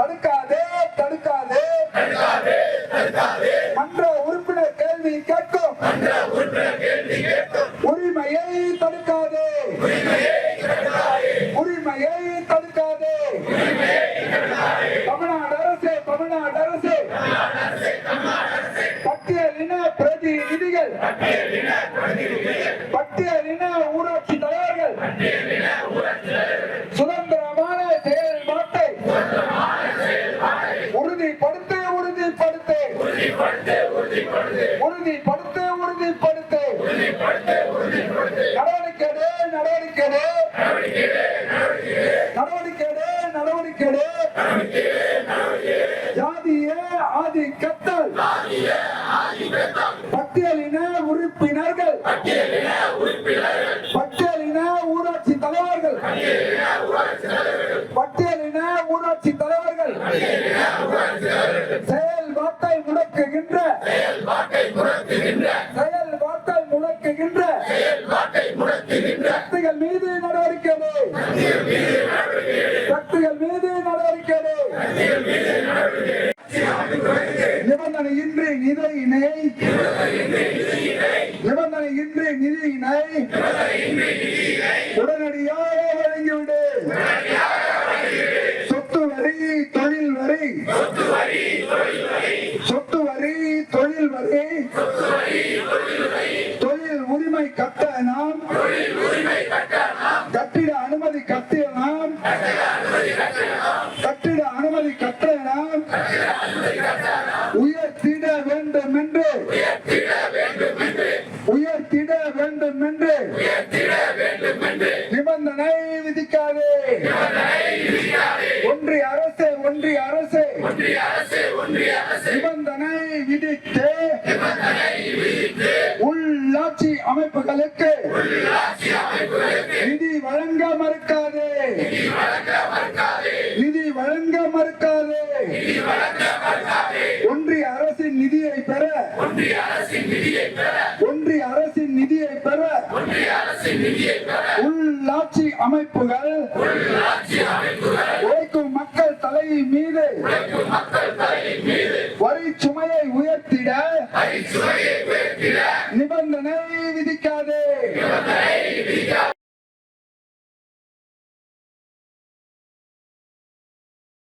தடுக்காதே தடுக்காதே. மன்ற உறுப்பினர் கேள்வி கேட்கும். உரிமையை தடுக்காதே. உரிமையை தடுக்காதே. தமிழ்நாடு அரசு தமிழ்நாடு அரசு. பட்டியலின பிரதிநிதிகள். பட்டியலின ஊராட்சி தலைவர்கள் சுதந்திரமான செயல்பாட்டை உறுதிப்படுத்த உறுதிப்படுத்த. உறுதிப்படுத்த உறுதிப்படுத்த. நடவடிக்கை நடவடிக்கை. நடவடிக்கை நடவடிக்கை. ஜாதிய ஆதிக்கத்தால். பட்டியலின உறுப்பினர்கள். பட்டியலின ஊராட்சி தலைவர்கள். பட்டியலின ஊராட்சி தலைவர்கள். செயல்பாட்டை முடக்குகின்ற செயல்பாட்டை முடக்குகின்ற சக்திகள் மீது நடவடிக்கை. சக்திகள் மீது நடவடிக்கை எடு. நிபந்தனையின்றி நிதியினை நிபந்தனையின்றி நிதியினை உடனடியாக வழங்கிவிடு உரிமை கட்டிட அனுமதி கட்டணம் கட்டிட அனுமதி கட்டணம் உயர்த்திட வேண்டும் என்று. உயர்த்திட வேண்டும் என்று. நிபந்தனை விதிக்காதே. ஒன்றிய அரசு ஒன்றிய அரசு. நிபந்தனை விதித்து. அமைப்புகளுக்கு நிதி வழங்க மறுக்காதே. நிதி வழங்க மறுக்காதே. ஒன்றிய அரசின் நிதியை பெற. ஒன்றிய அரசின் நிதியை பெற. உள்ளாட்சி அமைப்புகள். உழைக்கும் மக்கள் தலை மீது. வரி சுமையை உயர்த்திட. നിബന്ധന വിധിക്കാതെ